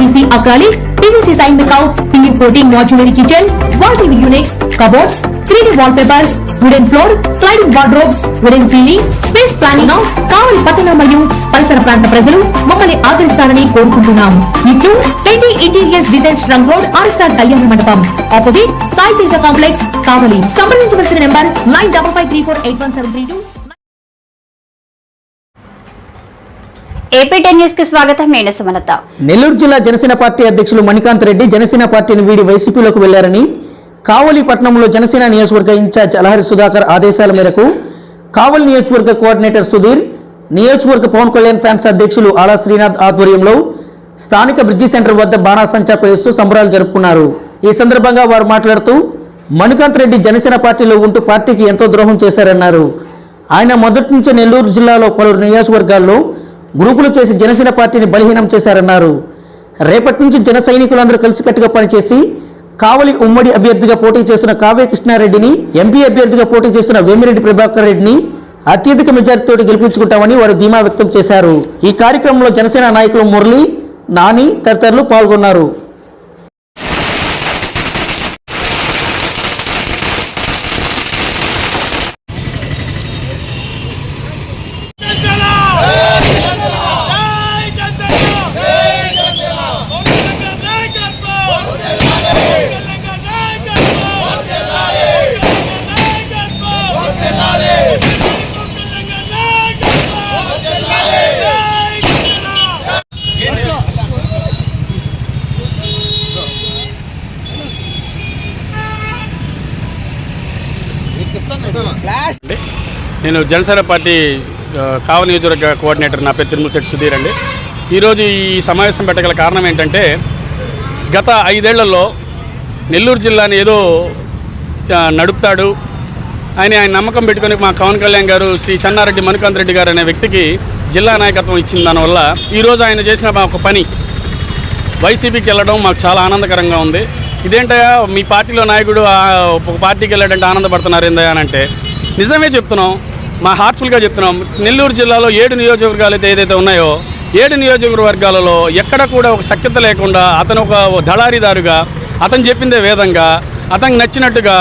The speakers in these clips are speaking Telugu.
PVC acrylic PVC sign make out PU coating modular kitchen wall TV units cupboards three D wall papers wooden floor sliding wardrobes wooden ceiling space planning Kavali పట్టణ మరియు పరిసర ప్రాంత ప్రజలు మమ్మల్ని ఆదరిస్తారని కోరుకుంటున్నాం ఇట్లు twenty interiors design trunk road RSR Kalyana Mandapam. Opposite Sai Teja complex Kavali. సంప్రదించవలసిన number nine double five three four eight one seven three two. స్వాగతం. నేను సుమలత. నెల్లూరు జిల్లా జనసేన పార్టీ అధ్యక్షులు మణికాంత్ రెడ్డి జనసేన పార్టీని వీడి వైసీపీలోకి వెళ్ళారని కావలి పట్టణంలో జనసేన నియోజకవర్గ ఇన్ఛార్జ్ అలహరి సుధాకర్ ఆదేశాల మేరకు కావలి నియోజకవర్గ కోఆర్డినేటర్ సుధీర్ నియోజకవర్గ పవన్ కళ్యాణ్ ఫ్యాన్స్ అధ్యక్షులు ఆలా శ్రీనాథ్ ఆధ్వర్యంలో స్థానిక బ్రిడ్జి సెంటర్ వద్ద బాణాసంచా పేలుస్తూ సంబరాలు జరుపుకున్నారు. ఈ సందర్భంగా వారు మాట్లాడుతూ మణికాంత్ రెడ్డి జనసేన పార్టీలో ఉంటూ పార్టీకి ఎంతో ద్రోహం చేశారన్నారు. ఆయన మొదటి నుంచి నెల్లూరు జిల్లాలో పలువురు నియోజకవర్గాల్లో గ్రూపులు చేసి జనసేన పార్టీని బలహీనం చేశారన్నారు. రేపటి నుంచి జన సైనికులందరూ కలిసికట్టుగా పనిచేసి కావలి ఉమ్మడి అభ్యర్థిగా పోటీ చేస్తున్న కావ్య కృష్ణారెడ్డిని ఎంపీ అభ్యర్థిగా పోటీ చేస్తున్న వేమిరెడ్డి ప్రభాకర్ రెడ్డిని అత్యధిక మెజార్టీతో గెలిపించుకుంటామని వారు ధీమా వ్యక్తం చేశారు. ఈ కార్యక్రమంలో జనసేన నాయకులు మురళి నాని తదితరులు పాల్గొన్నారు. నేను జనసేన పార్టీ కావ నియోజకవర్గ కోఆర్డినేటర్ నా పేరు తిరుమల శెట్టి సుధీర్ అండి. ఈరోజు ఈ సమావేశం పెట్టగల కారణం ఏంటంటే గత ఐదేళ్ళలో నెల్లూరు జిల్లాని ఏదో చ- నడుపుతాడు. ఆయన ఆయన నమ్మకం పెట్టుకొని మా పవన్ కళ్యాణ్ గారు శ్రీ చెన్నారెడ్డి మనుకాంత్ రెడ్డి గారు అనే వ్యక్తికి జిల్లా నాయకత్వం ఇచ్చిన దానివల్ల ఈరోజు ఆయన చేసిన మా ఒక పని. వైసీపీకి వెళ్ళడం మాకు చాలా ఆనందకరంగా ఉంది. ఇదేంటయా మీ పార్టీలో నాయకుడు ఒక పార్టీకి వెళ్ళాడంటే ఆనందపడుతున్నారు ఏందయ్యా అని అంటే నిజమే చెప్తున్నాం మా హార్ట్ఫుల్గా చెప్తున్నాం నెల్లూరు జిల్లాలో ఏడు నియోజకవర్గాలు అయితే ఏదైతే ఉన్నాయో ఏడు నియోజకవర్గాలలో ఎక్కడ కూడా ఒక సఖ్యత లేకుండా అతను ఒక దళారీదారుగా అతను చెప్పిందే వేదంగా అతనికి నచ్చినట్టుగా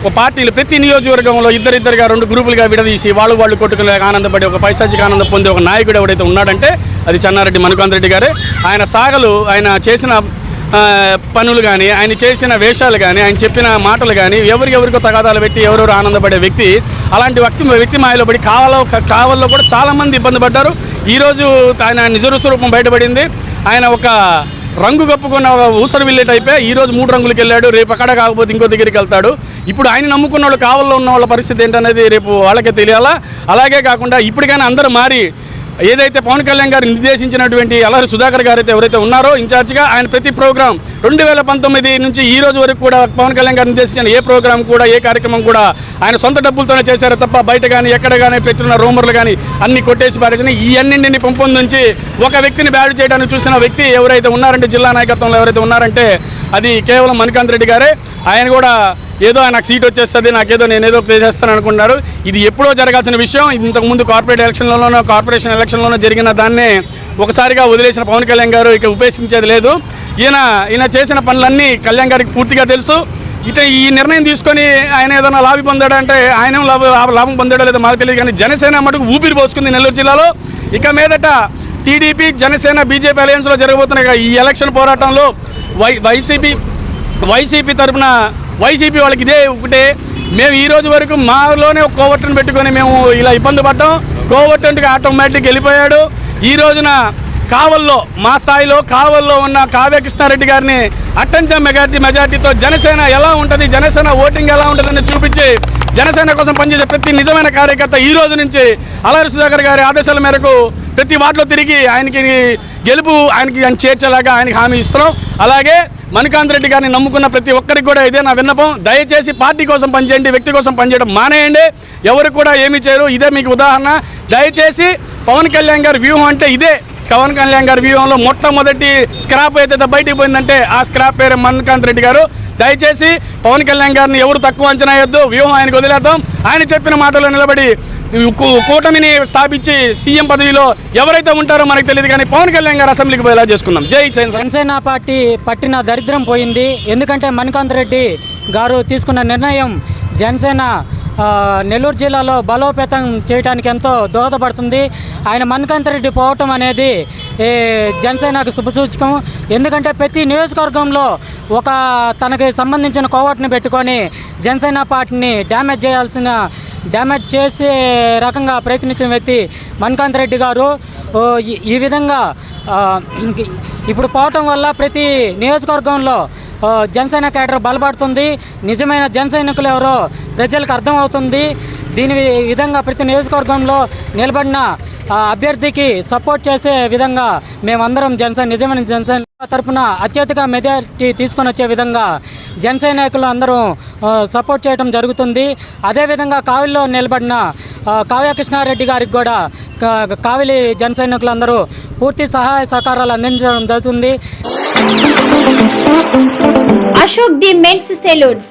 ఒక పార్టీలు ప్రతి నియోజకవర్గంలో ఇద్దరిద్దరుగా రెండు గ్రూపులుగా విడదీసి వాళ్ళు వాళ్ళు కొట్టుకునే ఆనందపడి ఒక పైశాచిక ఆనందం పొందే ఒక నాయకుడు ఎవడైతే ఉన్నాడంటే అది చెన్నారెడ్డి మణికాంత్ గారే. ఆయన సాగలు ఆయన చేసిన పనులు కానీ ఆయన చేసిన వేషాలు కానీ ఆయన చెప్పిన మాటలు కానీ ఎవరికెవరికో తగాదాలు పెట్టి ఎవరెవరు ఆనందపడే వ్యక్తి అలాంటి వ్యక్తి వ్యక్తి మాయలో పడి కావాలో కావల్లో కూడా చాలామంది ఇబ్బంది పడ్డారు. ఈరోజు ఆయన నిజ స్వరూపం బయటపడింది. ఆయన ఒక రంగు కప్పుకున్న ఒక ఊసరు విల్లేట్ అయిపోయి మూడు రంగులకు వెళ్ళాడు. రేపు అక్కడ కాకపోతే ఇంకో దగ్గరికి వెళ్తాడు. ఇప్పుడు ఆయన నమ్ముకున్న వాళ్ళు కావల్లో ఉన్న వాళ్ళ పరిస్థితి ఏంటనేది రేపు వాళ్ళకే తెలియాలా? అలాగే కాకుండా ఇప్పటికైనా అందరూ మారి ఏదైతే పవన్ కళ్యాణ్ గారు నిర్దేశించినటువంటి అలహరి సుధాకర్ గారు అయితే ఎవరైతే ఉన్నారో ఇన్ఛార్జ్గా ఆయన ప్రతి ప్రోగ్రాం రెండు వేల పంతొమ్మిది నుంచి ఈ రోజు వరకు కూడా పవన్ కళ్యాణ్ గారు నిర్దేశించిన ఏ ప్రోగ్రాం కూడా ఏ కార్యక్రమం కూడా ఆయన సొంత డబ్బులతోనే చేశారు తప్ప బయట కానీ ఎక్కడ కానీ పెట్టిన రూమర్లు కానీ అన్ని కొట్టేసి పారేసిన ఈ అన్నింటిని పెంపొందించి ఒక వ్యక్తిని బ్యాడ్ చేయడానికి చూసిన వ్యక్తి ఎవరైతే ఉన్నారంటే జిల్లా నాయకత్వంలో ఎవరైతే ఉన్నారంటే అది కేవలం మణికాంత్ రెడ్డి గారే. ఆయన కూడా ఏదో నాకు సీట్ వచ్చేస్తుంది నాకేదో నేనేదో ఏదో చేస్తాను అనుకున్నాడు ఇది ఎప్పుడో జరగాల్సిన విషయం. ఇంతకుముందు కార్పొరేట్ ఎలక్షన్లలోనో కార్పొరేషన్ ఎలక్షన్లోనో జరిగిన దాన్నే ఒకసారిగా వదిలేసిన పవన్ కళ్యాణ్ గారు ఇక ఉపేక్షించేది లేదు. ఈయన ఈయన చేసిన పనులన్నీ కళ్యాణ్ గారికి పూర్తిగా తెలుసు. ఇట ఈ నిర్ణయం తీసుకొని ఆయన ఏదైనా లాభి పొందాడంటే ఆయన లాభం పొందాడో లేదో మాకు తెలియదు కానీ జనసేన మటుకు ఊపిరి పోసుకుంది నెల్లూరు జిల్లాలో. ఇక మీదట టీడీపీ జనసేన బీజేపీ అలయన్స్లో జరగబోతున్న ఈ ఎలక్షన్ పోరాటంలో వై వైసీపీ వైసీపీ తరపున వైసీపీ వాళ్ళకి ఇదే ఒకటే. మేము ఈ రోజు వరకు మాలోనే ఒక కోవర్టన్ పెట్టుకొని మేము ఇలా ఇబ్బంది పడ్డాం. కోవర్టన్కి ఆటోమేటిక్ వెళ్ళిపోయాడు. ఈ రోజున కావల్లో మా స్థాయిలో కావల్లో ఉన్న కావ్య కృష్ణారెడ్డి గారిని అత్యంత మెజార్టీ మెజార్టీతో జనసేన ఎలా ఉంటుంది జనసేన ఓటింగ్ ఎలా ఉంటుందని చూపించి జనసేన కోసం పనిచేసే ప్రతి నిజమైన కార్యకర్త ఈ రోజు నుంచి అలరి సుధాకర్ గారి ఆదేశాల మేరకు ప్రతి వార్డులో తిరిగి ఆయనకి గెలుపు ఆయనకి ఆయన చేర్చేలాగా ఆయనకి హామీ ఇస్తున్నాం. అలాగే మణికాంత్ రెడ్డి గారిని నమ్ముకున్న ప్రతి ఒక్కరికి కూడా ఇదే నా విన్నపం. దయచేసి పార్టీ కోసం పనిచేయండి వ్యక్తి కోసం పనిచేయడం మానేయండి. ఎవరు కూడా ఏమీ చేయరు. ఇదే మీకు ఉదాహరణ. దయచేసి పవన్ కళ్యాణ్ గారి వ్యూహం అంటే ఇదే. పవన్ కళ్యాణ్ గారి వ్యూహంలో మొట్టమొదటి స్క్రాప్ ఏదైతే బయటికి పోయిందంటే ఆ స్క్రాప్ పేరు మన్కాంత్ రెడ్డి గారు. దయచేసి పవన్ కళ్యాణ్ గారిని ఎవరు తక్కువ అంచనా వేయొద్దు. వ్యూహం ఆయనకు వదిలేద్దాం. ఆయన చెప్పిన మాటల్లో నిలబడి కూటమిని స్థాపించి సీఎం పదవిలో ఎవరైతే ఉంటారో మనకు తెలియదు కానీ పవన్ కళ్యాణ్ గారు అసెంబ్లీకి పోయేలా చేసుకుందాం. జై జనసేన పార్టీ పట్టిన దరిద్రం పోయింది. ఎందుకంటే మణికాంత్ రెడ్డి గారు తీసుకున్న నిర్ణయం జనసేన నెల్లూరు జిల్లాలో బలోపేతం చేయడానికి ఎంతో దోహదపడుతుంది. ఆయన మణికాంత్ రెడ్డి పోవటం అనేది జనసేనకు శుభసూచకం ఎందుకంటే ప్రతి నియోజకవర్గంలో ఒక తనకి సంబంధించిన కోవట్ని పెట్టుకొని జనసేన పార్టీని డ్యామేజ్ చేయాల్సిన డ్యామేజ్ చేసే రకంగా ప్రయత్నించిన వ్యక్తి మన్కాంత్ రెడ్డి గారు. ఈ- విధంగా ఇప్పుడు పోవటం వల్ల ప్రతి నియోజకవర్గంలో జనసేన కేడర్ బలపడుతుంది. నిజమైన జనసైనికులు ఎవరో ప్రజలకు అర్థమవుతుంది. దీని విధంగా ప్రతి నియోజకవర్గంలో నిలబడిన అభ్యర్థికి సపోర్ట్ చేసే విధంగా మేమందరం జనసేన నిజమైన జనసేన తరపున అత్యధిక మెజారిటీ తీసుకొని వచ్చే విధంగా జనసేన నాయకులు అందరూ సపోర్ట్ చేయడం జరుగుతుంది. అదేవిధంగా కావిలిలో నిలబడిన కావ్యకృష్ణారెడ్డి కావ్య కృష్ణారెడ్డి గారికి కూడా కావిలి జనసైనికులందరూ పూర్తి సహాయ సహకారాలు అందించడం జరుగుతుంది. Ashok the men's salons